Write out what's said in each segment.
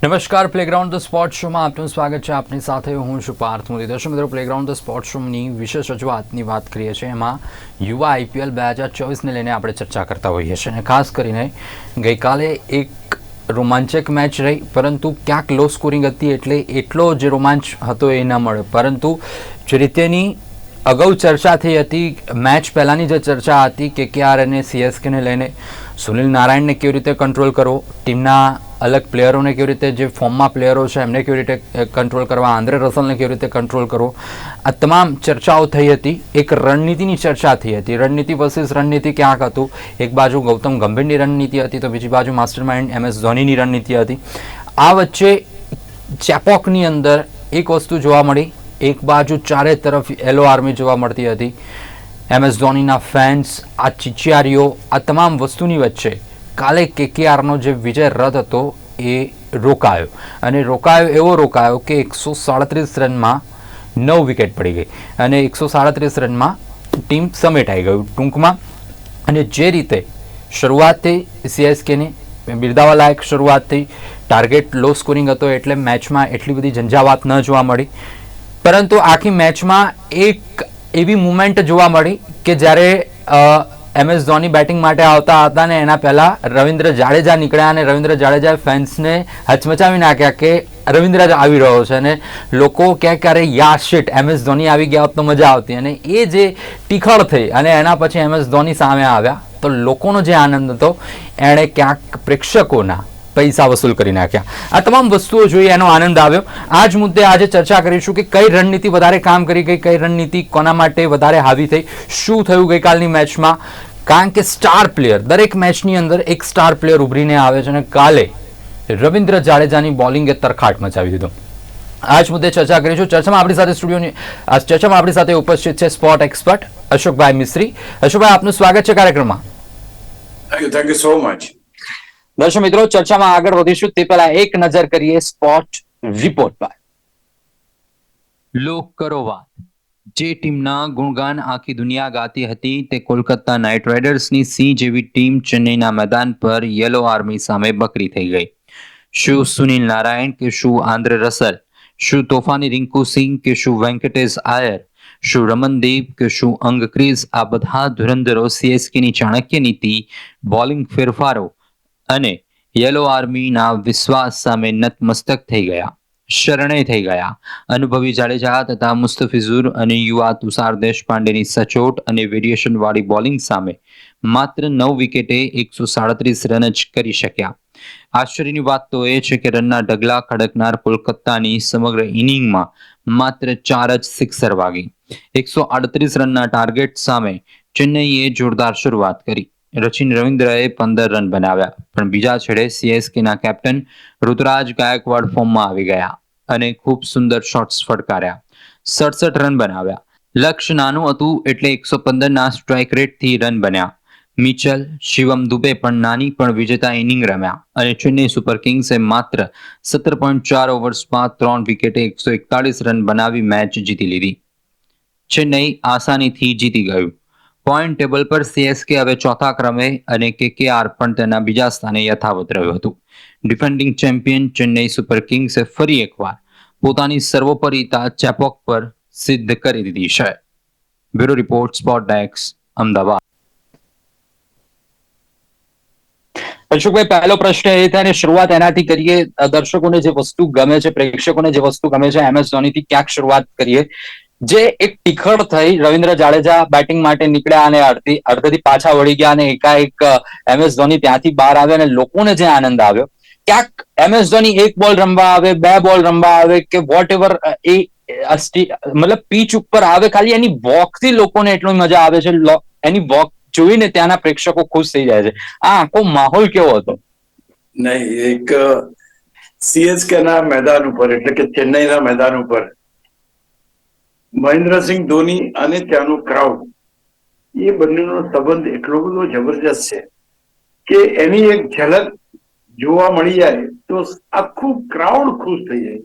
નમસ્કાર playground the sport શોમાં આપનું સ્વાગત છે. આપની સાથે હું છું પાર્થ મોદી દર્શક મિત્રો પ્લેગ્રાઉન્ડ ધ સ્પોર્ટ શોની વિશેષ રજૂઆતની વાત કરીએ છીએ. એમાં યુવા આઈપીએલ બે હજાર ચોવીસને લઈને આપણે ચર્ચા કરતા હોઈએ છીએ. અને ખાસ કરીને ગઈકાલે એક રોમાંચક મેચ રહી, પરંતુ ક્યાંક લો સ્કોરિંગ હતી એટલે એટલો જે રોમાંચ હતો એ ન મળે પરંતુ જે રીતેની અગાઉ ચર્ચા થઈ હતી, મેચ પહેલાંની જે ચર્ચા હતી કે કે આર અને સીએસકેને લઈને સુનિલ નારાયણને કેવી રીતે કંટ્રોલ કરવો, ટીમના અલગ પ્લેયરોને કેવી રીતે, જે ફોર્મમાં પ્લેયરો છે, એમને કેવી રીતે કંટ્રોલ કરવા, આંદ્રે રસલને કેવી રીતે કંટ્રોલ કરવો? આ તમામ ચર્ચાઓ થઈ હતી. એક રણનીતિની ચર્ચા થઈ હતી. રણનીતિ વર્સિસ રણનીતિ ક્યાંક હતું? એક બાજુ ગૌતમ ગંભીરની રણનીતિ હતી, તો બીજી બાજુ માસ્ટર માઇન્ડ એમ એસ ધોનીની રણનીતિ હતી. આ વચ્ચે ચેપોકની અંદર એક વસ્તુ જોવા મળી. એક બાજુ ચારે તરફ એલો આર્મી જોવા મળતી હતી. એમ એસ ધોનીના ફેન્સ આ ચિચિયારીઓ, આ તમામ વસ્તુની વચ્ચે કાલે કેકેઆરનો જે વિજય રથ હતો એ રોકાયો. અને રોકાયો એવો રોકાયો કે એકસો સાડત્રીસ રનમાં નવ વિકેટ પડી ગઈ. અને એકસો સાડત્રીસ રનમાં ટીમ સમેટાઈ ગયું ટૂંકમાં. અને જે રીતે શરૂઆતથી સીએસકેની બિરદાવા લાયક શરૂઆત થઈ ટાર્ગેટ લો સ્કોરિંગ હતો એટલે મેચમાં એટલી બધી ઝંઝાવાત ન જોવા મળી. પરંતુ આખી મેચમાં એક એવી મુમેન્ટ જોવા મળી કે જ્યારે એમ એસ ધોની બેટિંગ માટે આવતા હતા ને એના પહેલાં રવિન્દ્ર જાડેજા નીકળ્યા અને રવિન્દ્ર જાડેજાએ ફેન્સને હચમચાવી નાખ્યા કે રવિન્દ્ર જ આવી રહ્યો છે અને લોકો ક્યાંક ક્યારે યા એમએસ એમ એસ ધોની આવી ગયા હોત તો મજા આવતી. અને એ જે ટીખળ થઈ અને એના પછી એમ એસ ધોની સામે આવ્યા તો લોકોનો જે આનંદ હતો, એણે ક્યાંક પ્રેક્ષકોના પૈસા વસૂલ કરી નાખ્યા. આ તમામ વસ્તુઓ જોઈ એનો આનંદ આવ્યો. આ જ મુદ્દે આજે ચર્ચા કરીશું કે કઈ રણનીતિ વધારે કામ કરી ગઈ, કઈ રણનીતિ કોના માટે વધારે હાવી થઈ, શું થયું ગઈકાલની મેચમાં. કારણ કે સ્ટાર પ્લેયર, દરેક મેચની અંદર એક સ્ટાર પ્લેયર ઉભરીને આવે છે અને કાલે રવિન્દ્ર જાડેજાની બોલિંગે તરખાટ મચાવી દીધો. આ જ મુદ્દે ચર્ચા કરીશું. ચર્ચામાં આપણી સાથે સ્ટુડિયોની ચર્ચામાં આપણી સાથે ઉપસ્થિત છે સ્પોર્ટ એક્સપર્ટ અશોકભાઈ મિસ્ત્રી. અશોકભાઈ, આપનું સ્વાગત છે કાર્યક્રમમાં. થેન્ક યુ સો મચ દર્શક મિત્રો, ચર્ચામાં આગળ વધીશું. તે પહેલા એક નજર કરીએ સ્પોટ રિપોર્ટ પર. લોક કરો વાત જે ટીમના ગુણગાન આખી દુનિયા ગાતી હતી, તે કોલકાતા નાઇટ રાઇડર્સની સિંહ જેવી ટીમ ચેન્નઈના મેદાન પર યલો આર્મી સામે બકરી થઈ ગઈ. શું સુનિલ નારાયણ કે શું આંધ્ર રસલ? શું તોફાની રિંકુ સિંહ કે શું વેંકટેશ આયર? શું રમનદીપ કે શું અંગક્રીઝ? આ બધા ધુરંધરો સીએસકેની ચાણક્ય નીતિ, બોલિંગ ફેરફારો અને યલો આર્મીના વિશ્વાસ સામે નતમસ્તક થઈ ગયા, શરણે થઈ ગયા. અનુભવી જાડેજા તથા મુસ્તફિઝુર અને યુવા તુષાર દેશપાંડેની સચોટ અને વેરિએશન વાળી બોલિંગ સામે માત્ર નવ વિકેટે એકસો સાડત્રીસ રન જ કરી શક્યા. આશ્ચર્યની વાત તો એ છે કે રનના ઢગલા ખડકનાર કોલકાતાની સમગ્ર ઇનિંગમાં માત્ર ચાર જ સિક્સર વાગી. એકસો આડત્રીસ રનના ટાર્ગેટ સામે ચેન્નઈએ જોરદાર શરૂઆત કરી. રચિન રવિન્દ્રએ પંદર રન બનાવ્યા. પણ બીજા છેડે સીએસકેના કેપ્ટન ઋતુરાજ ગાયકવાડ ફોર્મમાં આવી ગયા અને ખૂબ સુંદર શોટ્સ ફટકાર્યા. સડસઠ રન બનાવ્યા. લક્ષ્ય નાનું હતું એટલે એકસો પંદરના સ્ટ્રાઇક રેટથી રન બન્યા. મિચલ, શિવમ દુબે પણ નાની પણ વિજેતા ઇનિંગ રમ્યા અને ચેન્નઈ સુપર કિંગ્સે માત્ર સત્તર પોઈન્ટ ચાર ઓવર્સમાં ત્રણ વિકેટે એકસો એકતાળીસ રન બનાવી મેચ જીતી લીધી. ચેન્નઈ આસાનીથી જીતી ગયું. પોઈન્ટ ટેબલ પર સીએસકે હવે ચોથા ક્રમે અને કેકેઆર પણ તેના બીજા સ્થાને યથાવત રહ્યું હતું. ડિફેન્ડિંગ ચેમ્પિયન ચેન્નઈ સુપર કિંગ્સે ફરી એકવાર પોતાની સર્વોપરિતા ચેપોક પર સિદ્ધ કરી દીધી છે. બ્યુરો રિપોર્ટ સ્પોટ ડેક્સ અમદાવાદ. અશોકભાઈ, પહેલો પ્રશ્ન એ થાય શરૂઆત એનાથી કરીએ. દર્શકોને જે વસ્તુ ગમે છે, પ્રેક્ષકોને જે વસ્તુ ગમે છે એમએસ ધોનીથી ક્યાંક શરૂઆત કરીએ. જે એક ટીખળ થઈ રવિન્દ્ર જાડેજા બેટિંગ માટે નીકળ્યા અને અડધી, અડધેથી પાછા વળી ગયા અને એકાએક એમએસ ધોની ત્યાંથી બહાર આવ્યા અને લોકોને જે આનંદ આવ્યો. ક્યાંક એમએસ ધોની એક બોલ રમવા આવે, બે બોલ રમવા આવે કે વોટ એવર એ મતલબ પીચ ઉપર આવે ખાલી એની વોકથી લોકોને એટલો મજા આવે છે એની વોક જોઈને ત્યાંના પ્રેક્ષકો ખુશ થઈ જાય છે. આ આખો માહોલ કેવો હતો? નહીં, એક સીએસકે ના મેદાન ઉપર, એટલે કે ચેન્નઈના મેદાન ઉપર મહેન્દ્રસિંહ ધોની અને ત્યાંનો ક્રાઉડ એ બંનેનો સંબંધ એટલો બધો જબરજસ્ત છે કે એની એક ઝલક જોવા મળી જાય તો આખું ક્રાઉડ ખુશ થઈ જાય.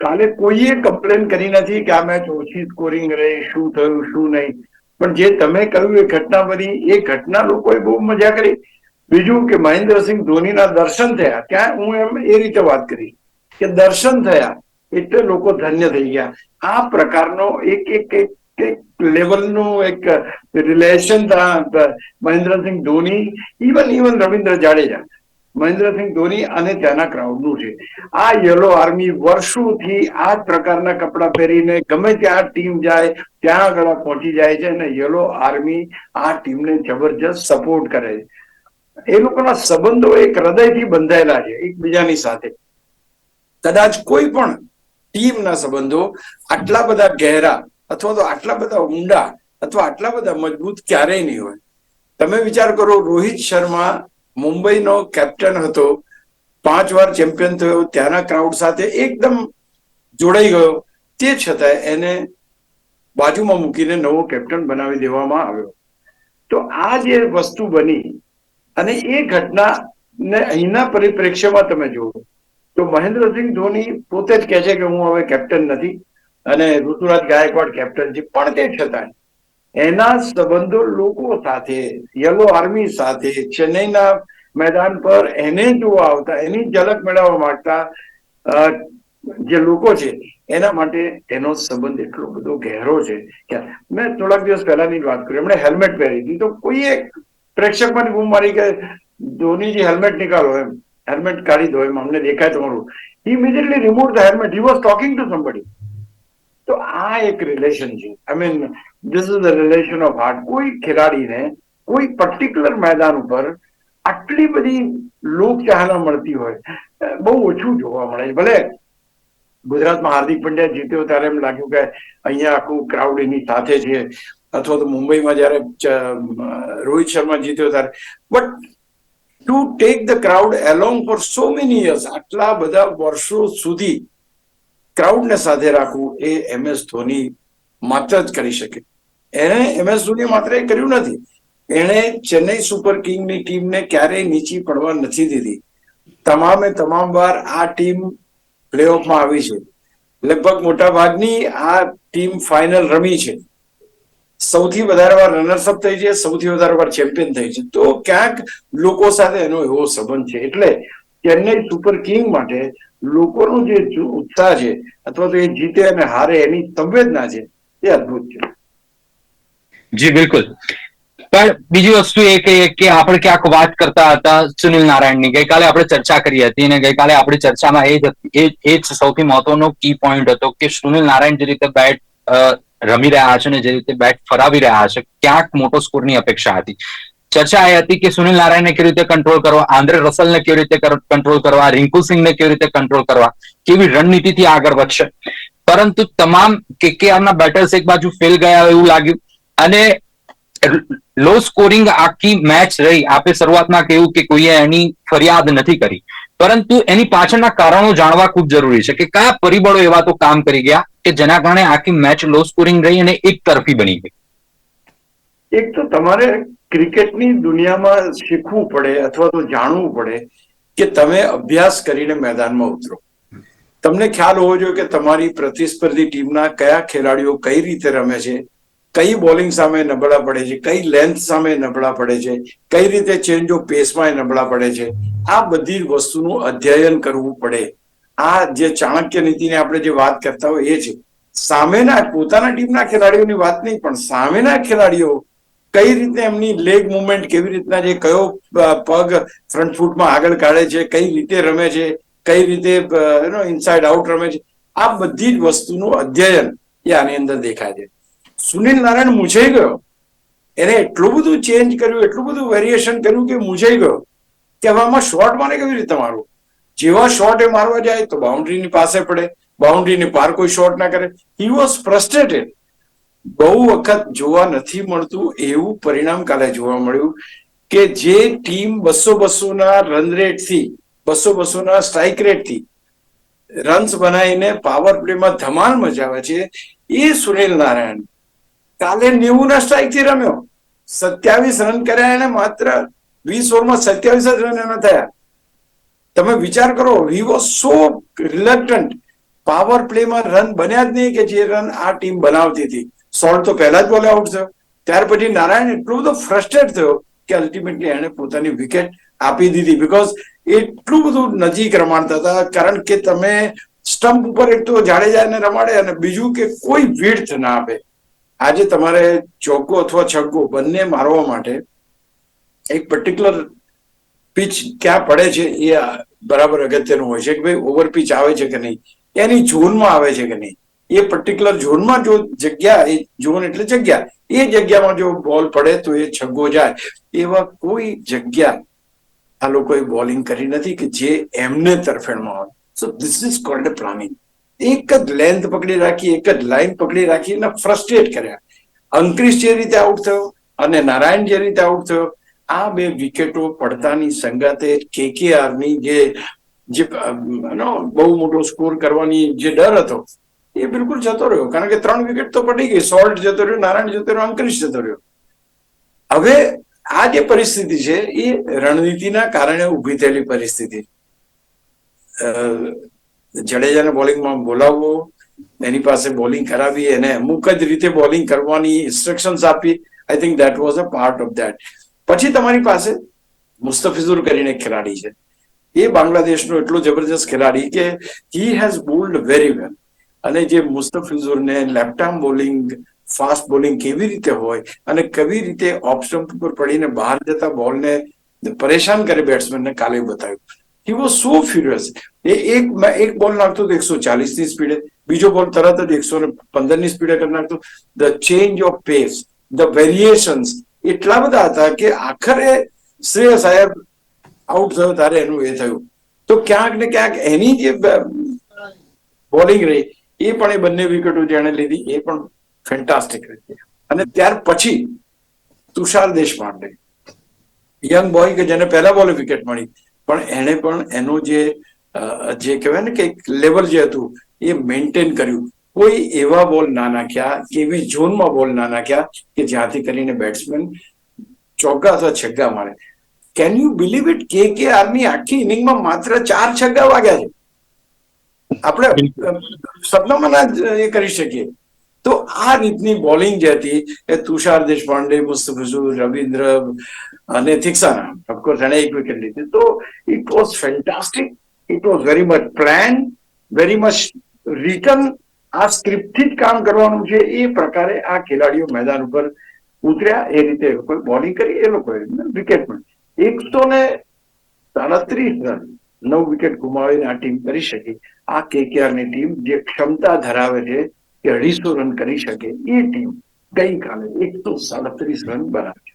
કાલે કોઈએ કમ્પ્લેન કરી નથી કે આ મેચ ઓછી સ્કોરિંગ રહી, શું થયું, શું નહીં. પણ જે તમે કહ્યું એ ઘટના બની એ ઘટના લોકોએ બહુ મજા કરી. બીજું કે મહેન્દ્રસિંહ ધોનીના દર્શન થયા. ત્યાં હું એમ એ રીતે વાત કરી કે દર્શન થયા. એટલે લોકો ધન્ય થઈ ગયા. આ પ્રકારનો એક એક એક એક લેવલનું એક relation Mahendra Singh Dhoni even even Ravindra Jadeja. Mahendra Singh Dhoni અને ત્યાંના ક્રાઉડનું છે. આ યલો આર્મી વર્ષોથી આ પ્રકારના કપડાં પહેરીને ગમે ત્યાં ટીમ જાય, ત્યાં આગળ પહોંચી જાય છે અને યલો આર્મી આ ટીમને જબરજસ્ત સપોર્ટ કરે છે. એ લોકોના સંબંધો એક હૃદયથી બંધાયેલા છે એકબીજાની સાથે. કદાચ કોઈ પણ ટીમના સંબંધો આટલા બધા ગહેરા અથવા તો આટલા બધા ઊંડા અથવા આટલા બધા મજબૂત ક્યારેય નહીં હોય. તમે વિચાર કરો, રોહિત શર્મા મુંબઈનો કેપ્ટન હતો. પાંચ વાર ચેમ્પિયન થયો, ત્યાંના ક્રાઉડ સાથે એકદમ જોડાઈ ગયો. તે છતાંય એને બાજુમાં મૂકીને નવો કેપ્ટન બનાવી દેવામાં આવ્યો. તો આ જે વસ્તુ બની અને એ ઘટના ને અહીંના પરિપ્રેક્ષ્યમાં તમે જુઓ. તો મહેન્દ્રસિંહ ધોની પોતે જ કહે છે કે હું હવે કેપ્ટન નથી અને ઋતુરાજ ગાયકવાડ કેપ્ટન છે, પણ તે છતાં એના સંબંધો લોકો સાથે, યલો આર્મી સાથે, ચેન્નઈના મેદાન પર એને જોવા આવતા, એની ઝલક મેળવવા માંગતા જે લોકો છે, એના માટે એનો સંબંધ એટલો બધો ગહેરો છે કે મેં થોડાક દિવસ પહેલાની જ વાત કરી, એમણે હેલ્મેટ પહેરી હતી તો કોઈએ પ્રેક્ષકમાં બૂમ મારી કે, ધોનીજી, હેલ્મેટ નીકાળો એમ. હેલ્મેટ કાઢી દો, એમ અમને દેખાય તમારું. Immediately remove the helmet he was talking to somebody તો આ એક રિલેશન છે. I mean this is the relation of heart કોઈ ખેલાડીને કોઈ પર્ટિક્યુલર મેદાન ઉપર આટલી બધી લોકચાહના મળતી હોય બહુ ઓછું જોવા મળે છે. ભલે ગુજરાતમાં હાર્દિક પંડ્યા જીત્યો ત્યારે એમ લાગ્યું કે અહીંયા આખું ક્રાઉડ એની સાથે છે. અથવા તો મુંબઈમાં જયારે રોહિત શર્મા જીત્યો ત્યારે. But to take the crowd along for so many years આટલા બધા વર્ષો સુધી ક્રાઉડને સાથે રાખવું એ એમ એસ ધોની માત્ર જ કરી શકે. એણે એમ એસ ધોની માત્ર એ કર્યું નથી. એણે ચેન્નઈ સુપર કિંગની ટીમને ક્યારેય નીચી પડવા નથી દીધી. તમામે તમામ વાર આ ટીમ પ્લેઓફમાં આવી છે. લગભગ મોટા ભાગની આ ટીમ ફાઇનલ રમી છે. સૌથી વધારે વાર રનર્સ અપ થઈ છે સૌથી વધારે વાર ચેમ્પિયન થઈ છે તો ક્યાંક લોકો સાથે એનો એવો સંબંધ છે. એટલે ચેન્નઈ સુપર કિંગ માટે લોકોનો જે ઉત્સાહ છે, અથવા તો એ જીતે અને હારે એની સંવેદના છે, એ અદભુત છે. જી, બિલકુલ. પણ બીજી વસ્તુ એ કહીએ કે આપણે ક્યાંક વાત કરતા હતા સુનિલ નારાયણની. ગઈકાલે આપણે ચર્ચા કરી હતી અને ગઈકાલે આપણી ચર્ચામાં એ જ એ જ સૌથી મહત્વનો કી પોઈન્ટ હતો કે સુનિલ નારાયણ જે રીતે બેટ રમી રહ્યા છે અને જે રીતે બેટ ફરાવી રહ્યા છે, ક્યાંક મોટો સ્કોરની અપેક્ષા હતી. ચર્ચા એ હતી કે સુનિલ નારાયણને કેવી રીતે કંટ્રોલ કરવા, આંદ્રે રસલને કેવી રીતે કંટ્રોલ કરવા, રિંકુ સિંહને કેવી રીતે કંટ્રોલ કરવા, કેવી રણનીતિથી આગળ વધશે. પરંતુ તમામ કેકેઆરના બેટર્સ એક બાજુ ફેલ ગયા એવું લાગ્યું અને લો સ્કોરિંગ આખી મેચ રહી. આપે શરૂઆતમાં કહ્યું કે કોઈએ એની ફરિયાદ નથી કરી. પરંતુ એની પાછળના કારણો જાણવા ખૂબ જરૂરી છે કે કયા પરિબળો એવા તો કામ કરી ગયા કે જેના કારણે આખી મેચ લો સ્કોરિંગ રહી અને એક તરફી બની ગઈ? એક તો તમારે ક્રિકેટની દુનિયામાં શીખવું પડે અથવા તો જાણવું પડે કે તમે અભ્યાસ કરીને મેદાનમાં ઉતરો. તમને ખ્યાલ હોવો જોઈએ કે તમારી પ્રતિસ્પર્ધી ટીમના કયા ખેલાડીઓ કઈ રીતે રમે છે કઈ બોલિંગ સામે નબળા પડે છે, કઈ લેન્થ સામે નબળા પડે છે, કઈ રીતે ચેન્જ ઓફ પેસમાં નબળા પડે છે, આ બધી વસ્તુનું અધ્યયન કરવું પડે. આ જે ચાણક્ય નીતિની આપણે જે વાત કરતા હોય એ છે. સામેના, પોતાના ટીમના ખેલાડીઓની વાત નહીં, પણ સામેના ખેલાડીઓ કઈ રીતે એમની લેગ મુવમેન્ટ કેવી રીતના છે કયો પગ ફ્રન્ટ ફૂટમાં આગળ કાઢે છે, કઈ રીતે રમે છે, કઈ રીતે ઇનસાઇડ આઉટ રમે છે, આ બધી જ વસ્તુનું અધ્યયન એ આની અંદર દેખાય છે. સુનિલ નારાયણ મૂંઝાઈ ગયો. એને એટલું બધું ચેન્જ કર્યું, એટલું બધું વેરિએશન કર્યું કે મૂંઝાઈ ગયો કે હવે આમાં શોર્ટ મારે કેવી રીતે મારવું? જેવા શોર્ટ એ મારવા જાય તો બાઉન્ડ્રીની પાસે પડે બાઉન્ડ્રીની પાર કોઈ શોર્ટ ના કરે. હી વોઝ ફ્રસ્ટ્રેટેડ બહુ વખત જોવા નથી મળતું એવું પરિણામ કાલે જોવા મળ્યું કે જે ટીમ બસો બસો ના રન રેટથી, બસો બસો ના સ્ટ્રાઇક રેટથી રન્સ બનાવીને પાવર પ્લેમાં ધમાલ મચાવે છે એ સુનિલ નારાયણ. કાલે નેવું ના સ્ટ્રાઇકથી રમ્યો. સત્યાવીસ રન કર્યા એને માત્ર વીસ ઓવરમાં સત્યાવીસ જ રન એના થયા. તમે વિચાર કરો he was so reluctant power પ્લેમાં run બન્યા જ નહીં કે જે રન આ ટીમ બનાવતી હતી. સોલ્ટ તો પહેલા જ બોલે આઉટ થયો. ત્યાર પછી નારાયણ એટલો બધો ફ્રસ્ટ્રેટ થયો કે અલ્ટિમેટલી એણે પોતાની વિકેટ આપી દીધી બીકોઝ એટલું બધું નજીક રમાડતા હતા. કારણ કે તમે સ્ટમ્પ ઉપર એક તો જાડેજાને રમાડે અને બીજું કે કોઈ વિડથ ના આપે. આજે તમારે ચોગ્ગો અથવા છગ્ગો બંને મારવા માટે એક પર્ટિક્યુલર પીચ ક્યાં પડે છે એ બરાબર અગત્યનું હોય છે કે ભાઈ ઓવર પીચ આવે છે કે નહીં, એની ઝોનમાં આવે છે કે નહીં. એ પર્ટિક્યુલર ઝોનમાં જો જગ્યા, એ ઝોન એટલે જગ્યા. એ જગ્યામાં જો બોલ પડે તો એ છગ્ગો જાય. એવા કોઈ જગ્યા આ લોકોએ બોલિંગ કરી નથી કે જે એમને તરફેણમાં આવે so this is called planning એક જ લેન્થ પકડી રાખી, એક જ લાઈન પકડી રાખી અને ફ્રસ્ટ્રેટ કર્યા. અંકરીશ જે રીતે આઉટ થયો અને નારાયણ જે રીતે આઉટ થયો, આ બે વિકેટો પડતાની સંગાતે કેકેઆરની જે જે બહુ મોટો સ્કોર કરવાની જે ડર હતો, એ બિલકુલ જતો રહ્યો. કારણ કે ત્રણ વિકેટ તો પડી ગઈ. સોલ્ટ જતો રહ્યો, નારાયણ જતો રહ્યો અંકરીશ જતો રહ્યો. હવે આ જે પરિસ્થિતિ છે, એ રણનીતિના કારણે ઊભી થયેલી પરિસ્થિતિ. જડેજાને બોલિંગમાં બોલાવવો, એની પાસે બોલિંગ કરાવી એને અમુક જ રીતે બોલિંગ કરવાની ઇન્સ્ટ્રક્શન્સ આપી I think that was a part of that પછી તમારી પાસે મુસ્તફિઝુર કરીને ખેલાડી છે. એ બાંગ્લાદેશનો એટલો જબરજસ્ત ખેલાડી કે he has bowled very well અને જે મુસ્તફિઝુરને લેફ્ટ બોલિંગ ફાસ્ટ બોલિંગ કેવી રીતે હોય અને કેવી રીતે સ્ટમ્પ ઉપર પડીને બહાર જતા બોલને પરેશાન કરે બેટ્સમેનને કાલે બતાવ્યું. હી વોઝ સો ફ્યુરિયસ એ એક એક બોલ નાખતો તો એકસો ચાલીસની સ્પીડે બીજો બોલ તરત જ એકસો ને પંદરની સ્પીડે કરી નાખતો. The change of pace the variations એટલા બધા હતા કે આખરે શ્રેય સાહેબ આઉટ થયો, ત્યારે એનું એ થયું. તો ક્યાંક ને ક્યાંક એની જે બોલિંગ રહી, એ પણ એ બંને વિકેટો જેણે લીધી, એ પણ ફેન્ટાસ્ટિક રહી અને ત્યાર પછી તુષાર દેશપાંડે યંગ બોય કે જેને પહેલા બોલે વિકેટ મળી પણ એણે પણ એનું જે જે કહેવાય ને કે લેવલ જે હતું, એ મેન્ટેન કર્યું. કોઈ એવા બોલ ના નાખ્યા એવી ઝોનમાં બોલ ના નાખ્યા કે જ્યાંથી કરીને બેટ્સમેન ચોગ્ગા અથવા છગ્ગા મારે. કેન યુ બિલીવ ઇટ કે કે આરની આખી ઇનિંગમાં માત્ર ચાર છગ્ગા વાગ્યા છે. આપણે સપનામાં ના એ કરી શકીએ. તો આ રીતની બોલિંગ જે હતી એ તુષાર દેશપાંડે, મુસ્તફિઝુર, રવિન્દ્ર અને ઓફકોર્સ એણે એક વિકેટ લીધી. તો it was fantastic it was very much plan very much return આ સ્ક્રિપ્ટથી જ કામ કરવાનું છે. એ પ્રકારે આ ખેલાડીઓ મેદાન ઉપર ઉતર્યા. એ રીતે લોકોએ બોલિંગ કરી, એ લોકોએ વિકેટ પણ. એકસો ને સાડત્રીસ રન, નવ વિકેટ ગુમાવીને આ ટીમ કરી શકી. આ કેકેઆરની ટીમ જે ક્ષમતા ધરાવે છે કે અઢીસો રન કરી શકે, એ ટીમ ગઈકાલે એકસો સાડત્રીસ રન બનાવી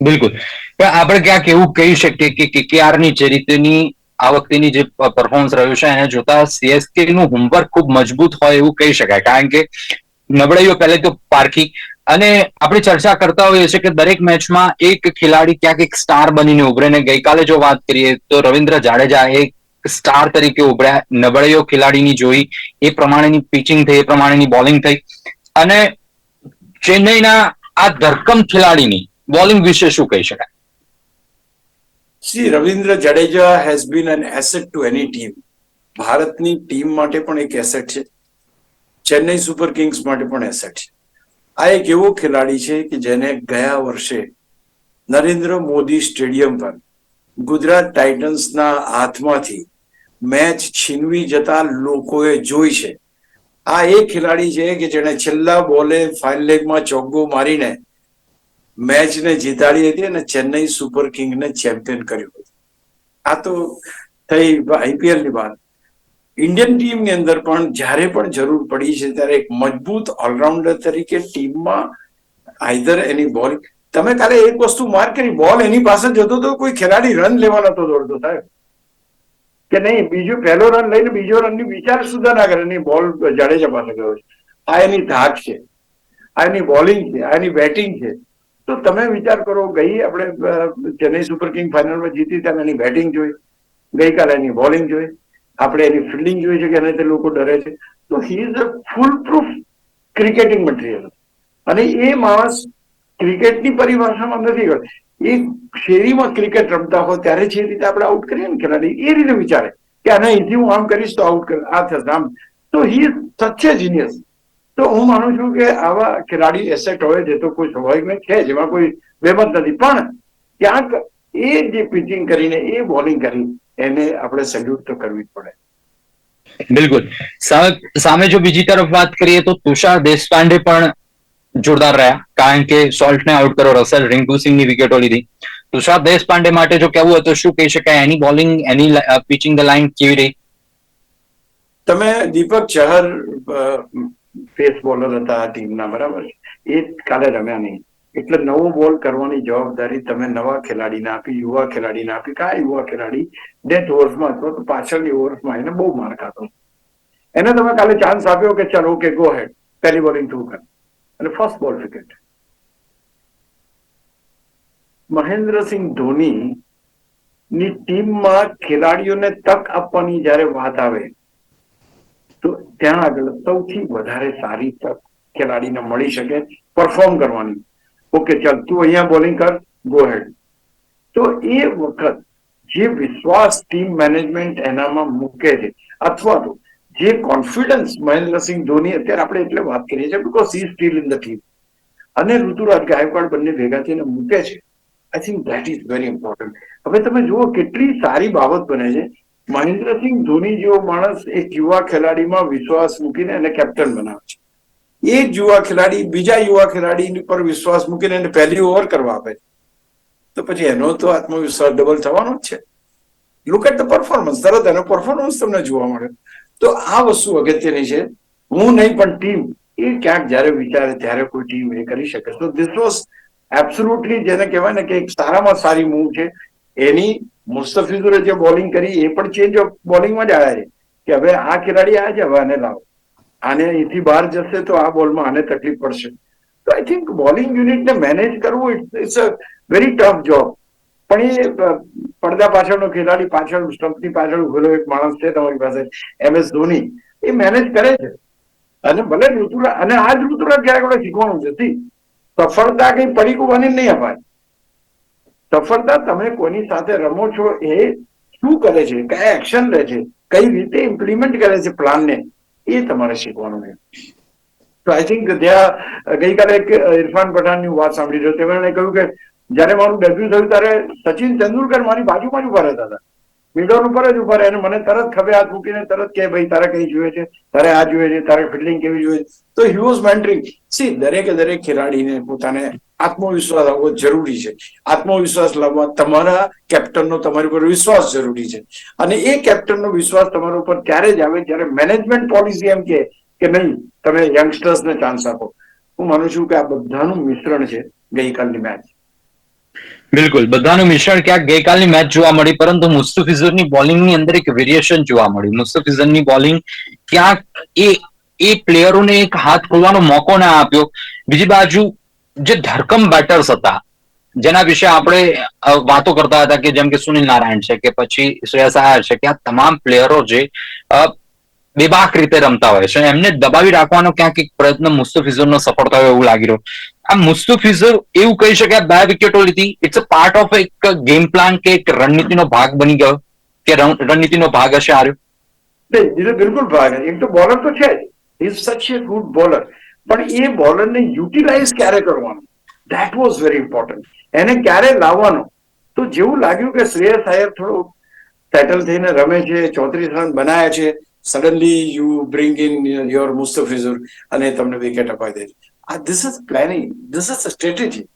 બિલકુલ. પણ આપણે ક્યાંક એવું કહી શકીએ કે કેકેઆરની જે રીતેની આ વખતેની જે પરફોર્મન્સ રહ્યું છે, એને જોતા સીએસકે નું હોમવર્ક ખૂબ મજબૂત હોય એવું કહી શકાય. કારણ કે નબળાઈઓ પહેલે તો પારખી. અને આપણે ચર્ચા કરતા હોઈએ છીએ કે દરેક મેચમાં એક ખેલાડી ક્યાંક એક સ્ટાર બનીને ઉભરે. ને ગઈકાલે જો વાત કરીએ તો રવિન્દ્ર જાડેજા એક સ્ટાર તરીકે ઉભર્યા. નબળાઈઓ ખેલાડીની જોઈ. એ પ્રમાણેની પિચિંગ થઈ, એ પ્રમાણેની બોલિંગ થઈ. અને ચેન્નઈના આ ધરકમ ખેલાડીની બોલિંગ વિશે શું કહી શકાય? See, Ravindra Jadeja has been an asset to any team ભારતની ટીમ માટે પણ એક એસેટ છે. ચેન્નઈ સુપર કિંગ્સ માટે પણ એસેટ છે. આ એક એવો ખેલાડી છે કે જેને ગયા વર્ષે નરેન્દ્ર મોદી સ્ટેડિયમ પર ગુજરાત ટાઇટન્સના હાથમાંથી મેચ છીનવી જતા લોકોએ જોઈ છે. આ એ ખેલાડી છે કે જેણે છેલ્લા બોલે ફાઇનલ લેગમાં ચોગ્ગો મારીને મેચને જીતાડી હતી અને ચેન્નઈ સુપર કિંગને ચેમ્પિયન કર્યું હતું. આ તો થઈ આઈપીએલની વાત. ઇન્ડિયન ટીમની અંદર પણ જ્યારે પણ જરૂર પડી છે ત્યારે એક મજબૂત ઓલરાઉન્ડર તરીકે ટીમમાં આઈધર એની બોલ, તમે કાલે એક વસ્તુ માર્ક કરી, બોલ એની પાસે જતો તો કોઈ ખેલાડી રન લેવા નતો દોડતો સાહેબ. કે નહીં, બીજો પહેલો રન લઈને બીજો રનની વિચાર સુધા ના કરે નહીં બોલ જાડેજા પાસે ગયો છે. આ એની ધાક છે. આ એની બોલિંગ છે, આ એની બેટિંગ છે. તો તમે વિચાર કરો, ગઈ આપણે ચેન્નઈ સુપર કિંગ ફાઇનલમાં જીતી ત્યારે એની બેટિંગ જોઈ, ગઈકાલે એની બોલિંગ જોઈ, આપણે એની ફિલ્ડિંગ જોઈ છે કે એનાથી લોકો ડરે છે. તો he is a foolproof cricketing material અને એ માણસ ક્રિકેટની પરિભાષામાં નથી ગયો. એ શેરીમાં ક્રિકેટ રમતા હોય ત્યારે જે રીતે આપણે આઉટ કરીએ ને ખેલાડી. એ રીતે વિચારે કે આને અહીંથી હું આમ કરીશ તો આઉટ આ થશે આમ. તો હી સચ્ચે જીનિયસ તો હું માનું છું કે આવા ખેલાડી એસેટ હોય જે તો કોઈ સ્વાભાવિક નહીં છે જેમાં કોઈ બેમત નથી. પણ ક્યાંક એ જે પિચિંગ કરીને એ બોલિંગ કરી એને આપણે સેલ્યુટ તો કરવી જ પડે. બિલકુલ. સામે જો બીજી તરફ વાત કરીએ તો તુષાર દેશપાંડે પણ જોરદાર રહ્યા કારણ કે સોલ્ટને આઉટ કરો રસેલ રિંકુ સિંહની વિકેટો લીધી તુષાર દેશપાંડે માટે જો કેવું હોય તો શું કહી શકાય? એની બોલિંગ એની પિચિંગ ધ લાઇન કેવી રહી? તમે દીપક ચહર પેસ બોલર હતા ટીમના બરાબર? એ કાલે રમ્યા નહીં. એટલે નવો બોલ કરવાની જવાબદારી તમે નવા ખેલાડીને આપી, યુવા ખેલાડીને આપી, કે યુવા ખેલાડી ડેથ ઓવર્સમાં અથવા તો પાછળની ઓવર્સમાં એને બહુ માર ખાતો એને તમે કાલે ચાન્સ આપ્યો કે ચાલો ઓકે ગો હેડ પહેલી બોલિંગ તું કર. અને ફર્સ્ટ બોલ વિકેટ મહેન્દ્રસિંહ ધોની ની ટીમમાં ખેલાડીઓને તક આપવાની જ્યારે વાત આવે તો ત્યાં આગળ સૌથી વધારે સારી તક ખેલાડીને મળી શકે પરફોર્મ કરવાની. ઓકે ચાલ, તું અહીંયા બોલિંગ કર ગો હેડ તો એ વખત જે વિશ્વાસ ટીમ મેનેજમેન્ટ એનામાં મૂકે છે, અથવા તો જે કોન્ફિડન્સ મહેન્દ્રસિંહ ધોની અત્યારે આપણે એટલે વાત કરીએ છીએ because he still in the team અને ઋતુરાજ ગાયકવાડ બંને ભેગા થઈને મૂકે છે. I think that is very important હવે તમે જુઓ કેટલી સારી બાબત બને છે. મહેન્દ્રસિંહ ધોની જેવો માણસ એક યુવા ખેલાડીમાં વિશ્વાસ મૂકીને એને કેપ્ટન બનાવે છે. એ જ યુવા ખેલાડી બીજા યુવા ખેલાડી પર વિશ્વાસ મૂકીને એને પહેલી ઓવર કરવા આપે છે. તો પછી એનો તો આત્મવિશ્વાસ ડબલ થવાનો જ છે. લુક એટ ધ પરફોર્મન્સ તરત એનો પરફોર્મન્સ તમને જોવા મળે. તો આ વસ્તુ અગત્યની છે. હું નહીં, પણ ટીમ એ ક્યાંક જ્યારે વિચારે ત્યારે કોઈ ટીમ એ કરી શકે. તો ધીસ વોઝ એબ્સોલ્યુટલી જેને કહેવાય ને કે એક સારામાં સારી મૂવ છે. એની મુસ્તફિઝુરે જે બોલિંગ કરી, એ પણ ચેન્જ ઓફ બોલિંગમાં જ આવ્યા છે. કે હવે આ ખેલાડી આ જ હવે આને લાવો. આને અહીંથી બહાર જશે તો આ બોલમાં આને તકલીફ પડશે. તો આઈ થિંક બોલિંગ યુનિટને મેનેજ કરવું it's a very tough job પણ એ પડદા પાછળનો ખેલાડી પાછળ સ્ટમ્પની પાછળ ઉભેલો એક માણસ છે તમારી પાસે, એમ એસ ધોની. એ મેનેજ કરે છે. અને ભલે ઋતુરાજ, અને આ જ ઋતુરાજ ક્યારેક શીખવાનું છે સફળતા કઈ પડીકું બની નહીં અપાય. સફળતા તમે કોની સાથે રમો છો એ શું કરે છે? કયા એક્શન લે છે? કઈ રીતે ઇમ્પ્લિમેન્ટ કરે છે પ્લાનને એ તમારે શીખવાનું છે. તો આઈ થિંક ત્યાં ગઈકાલે એક ઇરફાન પઠાણની વાત સાંભળી રહ્યો તેમણે કહ્યું કે જ્યારે મારું ડેબ્યુ થયું ત્યારે સચિન તેંડુલકર મારી બાજુમાં જ ઊભા રહેતા હતા. મિડલ ઉપર જ ઊભા રહે અને મને તરત ખભે હાથ મૂકીને તરત કે ભાઈ, તારે કઈ જોઈએ છે? તારે આ જોઈએ છે? તારે ફિલ્ડિંગ કેવી જોઈએ છે? તો હી વોઝ મેન્ટરિંગ સી દરેકે દરેક ખેલાડીને પોતાને આત્મવિશ્વાસ આવવો જરૂરી છે. આત્મવિશ્વાસ લાવવા તમારા કેપ્ટનનો તમારી ઉપર વિશ્વાસ જરૂરી છે. અને એ કેપ્ટનનો વિશ્વાસ તમારા ઉપર ત્યારે જ આવે જ્યારે મેનેજમેન્ટ પોલિસી એમ કે કે નહીં, તમે યંગસ્ટર્સને ચાન્સ આપો. હું માનું છું કે આ બધાનું મિશ્રણ છે ગઈકાલની મેચ બિલકુલ. બધાનું મિશ્રણ ક્યાંક ગઈકાલની મેચ જોવા મળી, પરંતુ મુસ્તફિઝરની બોલિંગની અંદર એક વેરિએશન જોવા મળી. મુસ્તફિઝરની બોલિંગ ક્યાંક એ એ પ્લેયરોને એક હાથ ખોલવાનો મોકો ના આપ્યો. બીજી બાજુ જે ધરકમ બેટર્સ હતા, જેના વિશે આપણે વાતો કરતા હતા કે જેમ કે સુનિલ નારાયણ છે કે પછી શ્રેયસ આયર છે કે આ તમામ પ્લેયરો જે બેબાક રીતે રમતા હોય છે. એમને દબાવી રાખવાનો ક્યાંક એક પ્રયત્ન મુસ્તફિઝરનો સફળ થયો એવું લાગી રહ્યું. આ મુસ્તફિઝર એવું કહી શકાય બે વિકેટો લીધી. ઇટ્સ અ પાર્ટ ઓફ એક ગેમ પ્લાન કે એક રણનીતિનો ભાગ બની ગયો, કે રણ- રણનીતિનો ભાગ હશે આર્યો? બિલકુલ ભાગ એક તો બોલર તો છે ઇઝ સચ એ ગુડ બોલર પણ એ બોલરને યુટિલાઇઝ ક્યારે કરવાનું? ધેટ વોઝ વેરી ઇમ્પોર્ટન્ટ એને ક્યારે લાવવાનો? તો જેવું લાગ્યું કે શ્રેયસ આયર થોડો સેટલ થઈને રમે છે, ચોત્રીસ રન બનાવ્યા છે suddenly you bring in your Mustafizur અને તમને વિકેટ અપાઈ દે છે. આ this is planning this is strategy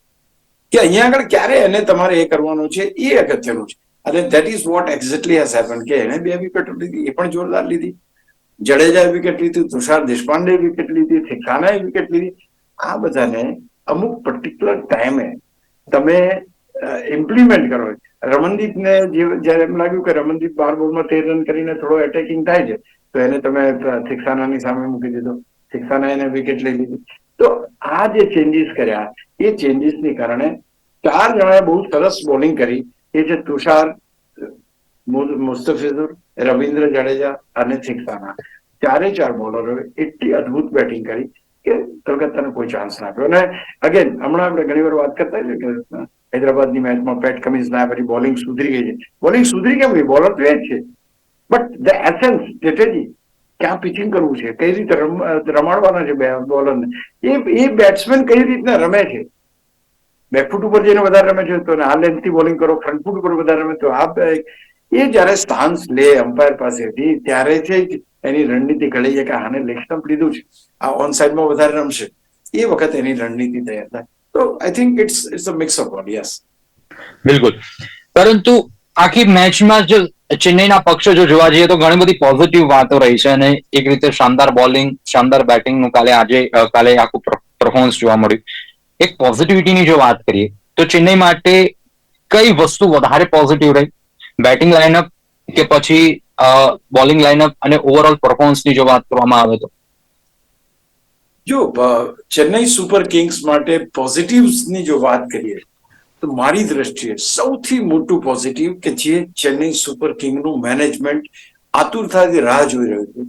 કે અહીંયા આગળ ક્યારે એને તમારે એ કરવાનું છે, એ અગત્યનું છે. અને that is what exactly has happen કે એને બે વિકેટો લીધી એ પણ જોરદાર લીધી. જડેજાએ વિકેટ લીધી, તુષાર દેશપાંડે વિકેટ લીધી ઠેકાનાએ વિકેટ લીધી. આ બધાને અમુક પર્ટિક્યુલર ટાઈમે તમે ઇમ્પ્લિમેન્ટ કરો. રમનદીપને ને જ્યારે એમ લાગ્યું કે રમનદીપ બાર બોલમાં તેર રન કરીને થોડો એટેકિંગ થાય છે, તો એને તમે થિક્સાનાની સામે મૂકી દીધો. થિક્સાના એને વિકેટ લઈ લીધી. તો આ જે ચેન્જીસ કર્યા, એ ચેન્જીસની કારણે ચાર જણાએ બહુ સરસ બોલિંગ કરી. એ છે તુષાર મુસ્તફિઝુર, રવિન્દ્ર જાડેજા અને થિક્સાના ચારે ચાર બોલરોએ એટલી અદભુત બેટિંગ કરી કે કલકત્તાને કોઈ ચાન્સ ના આપ્યો. અને અગેન હમણાં આપણે ઘણી વાર વાત કરતા કે હૈદરાબાદની મેચમાં પેટ કમિન્સ ના પછી બોલિંગ સુધરી ગઈ છે. બોલિંગ સુધરી કેમ ગઈ? બોલર તો એ છે. બટ ધ એસેન્સ સ્ટ્રેટેજી ક્યાં પિચિંગ કરવું છે? કઈ રીતે રમાડવાના છે બોલરને? એ એ બેટ્સમેન કઈ રીતના રમે છે? બેકફૂટ ઉપર જઈને વધારે રમે છે તો આ લેન્થથી બોલિંગ કરો ફ્રન્ટ ફૂટ ઉપર વધારે રમે તો આ એ જયારે સ્થાન્સ લે અમ્પાયર પાસેથી ત્યારેથી જ એની રણનીતિ ઘડી કે આને લેગ લીધું છે. આ ઓન સાઈડમાં વધારે રમશે. એ વખત એની રણનીતિ તૈયાર થાય. તો I think it's it's a mix of all yes બિલકુલ. પરંતુ આખી મેચમાં જો ચેન્નઈના પક્ષો જો જોવા જઈએ તો ઘણી બધી પોઝિટિવ વાતો રહી છે અને એક રીતે શાનદાર બોલિંગ શાનદાર બેટિંગનું કાલે આજે કાલે આખું પરફોર્મન્સ જોવા મળ્યું. એક પોઝિટિવિટીની જો વાત કરીએ, તો ચેન્નઈ માટે કઈ વસ્તુ વધારે પોઝિટિવ રહી? બેટિંગ લાઇનઅપ કે પછી બોલિંગ લાઇનઅપ અને ઓવરઓલ પરફોર્મન્સની જો વાત કરવામાં આવે તો? જો ચેન્નઈ સુપર કિંગ્સ માટે પોઝિટિવ્સની જો વાત કરીએ, તો મારી દ્રષ્ટિએ સૌથી મોટું પોઝિટિવ કે જે ચેન્નઈ સુપર કિંગનું મેનેજમેન્ટ આતુરતાથી રાહ જોઈ રહ્યું હતું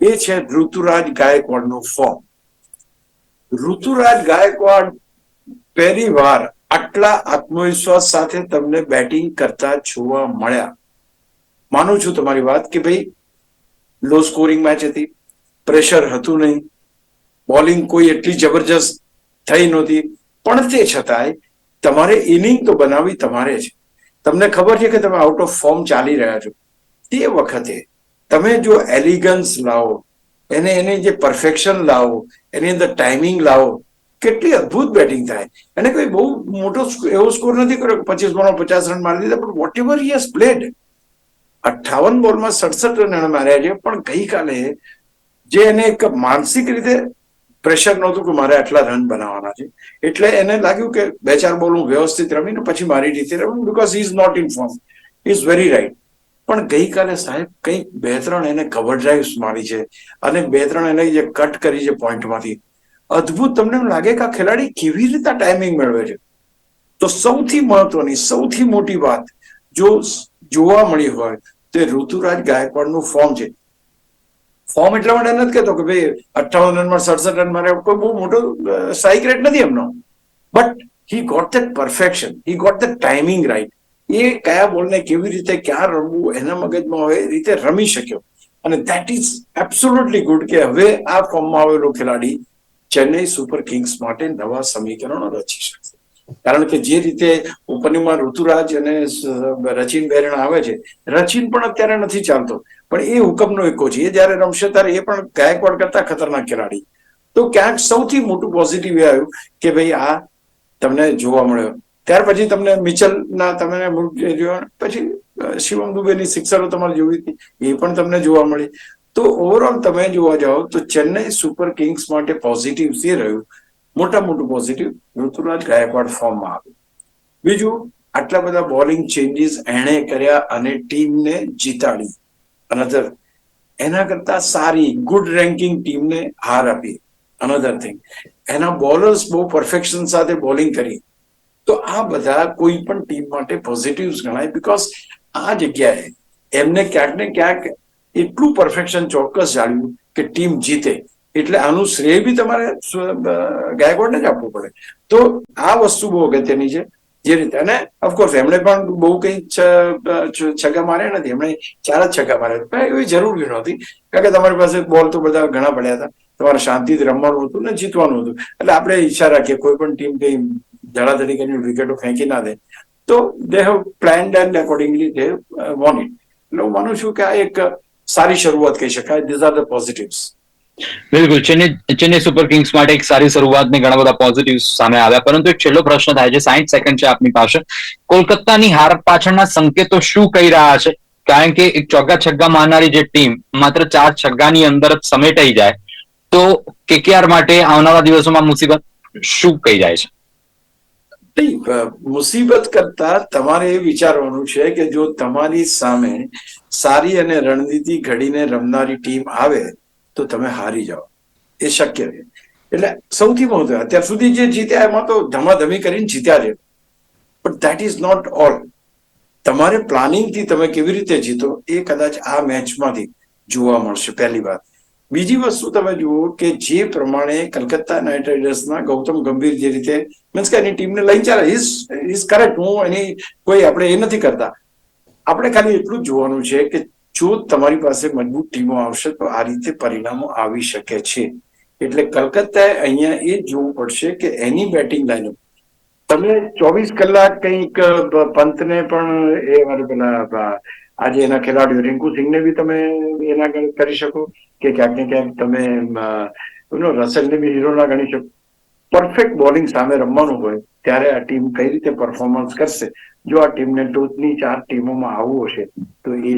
એ છે ઋતુરાજ ગાયકવાડનું ફોર્મ. ઋતુરાજ ગાયકવાડ પહેલી વાર આટલા આત્મવિશ્વાસ સાથે તમને બેટિંગ કરતા જોવા મળ્યા. માનું છું તમારી વાત કે ભાઈ લો સ્કોરિંગ મેચ હતી પ્રેશર હતું નહીં બોલિંગ કોઈ એટલી જબરજસ્ત થઈ નહોતી. પણ તે છતાંય તમારે ઇનિંગ તો બનાવવી તમારે છે. તમને ખબર છે કે તમે આઉટ ઓફ ફોર્મ ચાલી રહ્યા છો. તે વખતે તમે જો એલિગન્સ લાવો, એને એની જે પરફેક્શન લાવો, એની અંદર ટાઈમિંગ લાવો કેટલી અદ્ભુત બેટિંગ થાય. એને કોઈ બહુ મોટો એવો સ્કોર નથી કર્યો પચીસ બોલમાં પચાસ રન મારી દીધા, પણ વોટ એવર હેઝ પ્લેડ અઠ્ઠાવન બોલમાં સડસઠ રન એને માર્યા છે, પણ ગઈકાલે જે એને એક માનસિક રીતે પ્રેશર નહોતું કે મારે આટલા રન બનાવવાના છે. એટલે એને લાગ્યું કે બે ચાર બોલ હું વ્યવસ્થિત રમીને પછી મારી રીતે રમું because is not in form is very right પણ ગઈકાલે સાહેબ કંઈક બે ત્રણ એને કવર ડ્રાઈવ્સ મારી છે, અને બે ત્રણ એને જે કટ કરી છે પોઈન્ટમાંથી અદ્ભુત. તમને લાગે કે આ ખેલાડી કેવી રીતે ટાઈમિંગ મેળવે છે? તો સૌથી મહત્વની, સૌથી મોટી વાત જો જોવા મળી હોય તે ઋતુરાજ ગાયકવાડનું ફોર્મ છે. ફોર્મ એટલા માટે નથી કહેતો કે ભાઈ અઠ્ઠાવન રનમાં સડસઠ રન મારે કોઈ બહુ મોટો સ્ટ્રાઇક રેટ નથી એમનો. But he got that perfection he got the timing right એ કયા બોલને કેવી રીતે ક્યાં રમવું, એના મગજમાં હોય એ રીતે રમી શક્યો. અને દેટ ઇઝ એબ્સોલ્યુટલી ગુડ કે હવે આ ફોર્મમાં આવેલો ખેલાડી ચેન્નઈ સુપર કિંગ્સ માટે નવા સમીકરણો રચી શકશે. કારણ કે જે રીતે ઉપનિમાં ઋતુરાજ અને રચિન બેરણ આવે છે, રચિન પણ અત્યારે નથી ચાલતો. પણ એ હુકમનો એકો છે. એ જયારે રમશે ત્યારે એ પણ ગાયકવાડ કરતા ખતરનાક ખેલાડી. તો ક્યાંક સૌથી મોટું પોઝિટિવ એ આવ્યું કે ભાઈ આ તમને જોવા મળ્યો. ત્યાર પછી તમને મિચલના તમને પછી શિવમ દુબેની સિક્સરો તમારે જોવી હતી. એ પણ તમને જોવા મળી. તો ઓવરઓલ તમે જોવા જાઓ તો ચેન્નઈ સુપર કિંગ્સ માટે પોઝિટિવ જે રહ્યું, મોટા મોટું પોઝિટિવ ઋતુરાજ ગાયકવાડ ફોર્મમાં આવ્યું. બીજું, આટલા બધા બોલિંગ ચેન્જીસ એણે કર્યા અને ટીમને જીતાડી. અનધર એના કરતા સારી ગુડ રેન્કિંગ ટીમને હાર આપી. અનધર થિંગ એના બોલર્સ બહુ પરફેક્શન સાથે બોલિંગ કરી. તો આ બધા કોઈ પણ ટીમ માટે પોઝિટિવ્સ ગણાય બીકોઝ આ જગ્યાએ એમને ક્યાંક ને ક્યાંક એટલું પરફેક્શન ચોક્કસ જાળવ્યું કે ટીમ જીતે. એટલે આનું શ્રેય બી તમારે ગાયકવાડને જ આપવું પડે. તો આ વસ્તુ બહુ અગત્યની છે. જે રીતે, અને ઓફકોર્સ એમણે પણ બહુ કંઈ છગ્ગા માર્યા નથી. એમણે ચાર જ છગ્ગા માર્યા પણ એવી જરૂરી નહોતી. કારણ કે તમારી પાસે બોલ તો બધા ઘણા પડ્યા હતા. તમારે શાંતિથી રમવાનું હતું ને જીતવાનું હતું. એટલે આપણે ઈચ્છા રાખીએ કોઈ પણ ટીમ કંઈ ધડાધડી કરીને વિકેટો ફેંકી ના દે. તો they have planned and accordingly they won it એટલે હું માનું છું કે આ એક સારી શરૂઆત કહી શકાય. ધીઝ આર ધ પોઝિટિવ્સ બિલકુલ. ચેન્નઈ ચેન્નઈ સુપર કિંગ્સ માટે એક સારી શરૂઆત ને ઘણા બધા પોઝિટિવ સામે આવ્યા. પરંતુ એક છેલ્લો પ્રશ્ન થાય છે. સાઈઠ સેકન્ડ છે આપની પાસે. કોલકાતાની હાર પાછળના સંકેતો શું કહી રહ્યા છે? કારણ કે એક ચોગ્ગા છગ્ગા મારનારી જે ટીમ માત્ર ચાર છગ્ગાની અંદર જ સમેટાઈ જાય. તો કેકેઆર માટે આવનારા દિવસોમાં મુસીબત શું કહી જાય છે? મુસીબત કરતા તમારે એ વિચારવાનું છે કે જો તમારી સામે સારી અને રણનીતિ ઘડીને રમનારી ટીમ આવે તો તમે હારી જાઓ. એ શક્ય છે. એટલે સૌથી મહત્વ અત્યાર સુધી જે જીત્યા એમાં તો ધમાધમી કરીને જીત્યા છે. But that is not all તમારે પ્લાનિંગથી તમે કેવી રીતે જીતો એ કદાચ આ મેચમાંથી જોવા મળશે. પહેલી વાત. બીજી વસ્તુ તમે જુઓ કે જે પ્રમાણે કલકત્તા નાઇટ રાઇડર્સના ગૌતમ ગંભીર જે રીતે મીન્સ કે એની ટીમને લઈને ચાલે ઇઝ ઇઝ કરેક્ટ હું એની કોઈ આપણે એ નથી કરતા. આપણે ખાલી એટલું જ જોવાનું છે કે જો તમારી પાસે મજબૂત ટીમો આવશે તો આ રીતે પરિણામો આવી શકે છે. એટલે કલકત્તાએ અહીંયા એ જોવું પડશે કે એની બેટિંગ લાઈનઅપ તમે ચોવીસ કલાક કંઈક પંતને પણ એ મારે પેલા આજે એના ખેલાડીઓ રિંકુ સિંહને બી તમે એના કરી શકો કે ક્યાંક ને ક્યાંક તમે રસેલને બી હીરો ના ગણી શકો. પરફેક્ટ બોલિંગ સામે રમવાનું હોય ત્યારે આ ટીમ કઈ રીતે પરફોર્મન્સ કરશે જો આ ટીમને ટોચની ચાર ટીમોમાં આવવું હશે તો એ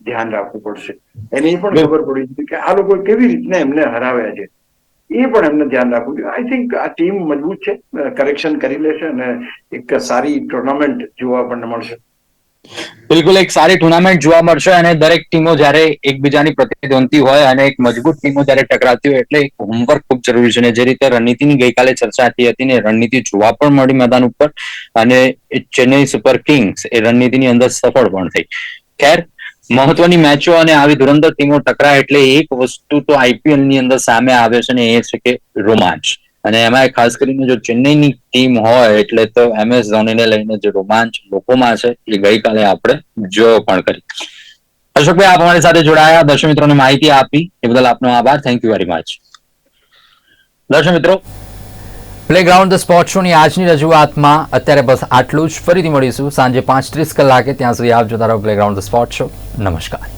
ધ્યાન રાખવું પડશે. એને એ પણ ખબર પડી કે આ લોકો કેવી રીતના એમને હરાવ્યા છે. એ પણ એમને ધ્યાન રાખવું જોઈએ. આઈ થિંક આ ટીમ મજબૂત છે. કરેક્શન કરી લેશે અને એક સારી ટુર્નામેન્ટ જોવા આપણને મળશે. બિલકુલ એક સારી ટુર્નામેન્ટ જોવા મળશે અને દરેક ટીમો જ્યારે એકબીજાની પ્રતિદ્વંદી હોય અને એક મજબૂત ટીમો જ્યારે ટકરાતી હોય એટલે હોમવર્ક ખૂબ જરૂરી છે. અને જે રીતે રણનીતિની ગઈકાલે ચર્ચા થઈ હતી ને રણનીતિ જોવા પણ મળી મેદાન ઉપર અને ચેન્નઈ સુપર કિંગ્સ એ રણનીતિની અંદર સફળ પણ થઈ. ખેર, મહત્વની મેચો અને આવી ધુરંધર ટીમો ટકરાય એટલે એક વસ્તુ તો આઈપીએલની અંદર સામે આવે છે ને એ છે કે રોમાંચ. અને એમાં ખાસ કરીને જો ચેન્નઈની ટીમ હોય, એટલે તો એમ એસ ધોનીને લઈને જે રોમાંચ લોકોમાં છે, એ ગઈકાલે આપણે જોયો પણ કરી. અશોકભાઈ આપ અમારી સાથે જોડાયા. દર્શક મિત્રોને માહિતી આપી. એ બદલ આપનો આભાર. થેન્ક યુ વેરી મચ દર્શક મિત્રો પ્લેગ્રાઉન્ડ ધ સ્પોર્ટ શોની આજની રજૂઆતમાં અત્યારે બસ આટલું જ. ફરીથી મળીશું સાંજે પાંચ ત્રીસ કલાકે. ત્યાં સુધી આપ જોતા રહો પ્લેગ્રાઉન્ડ ધ સ્પોર્ટ શો નમસ્કાર.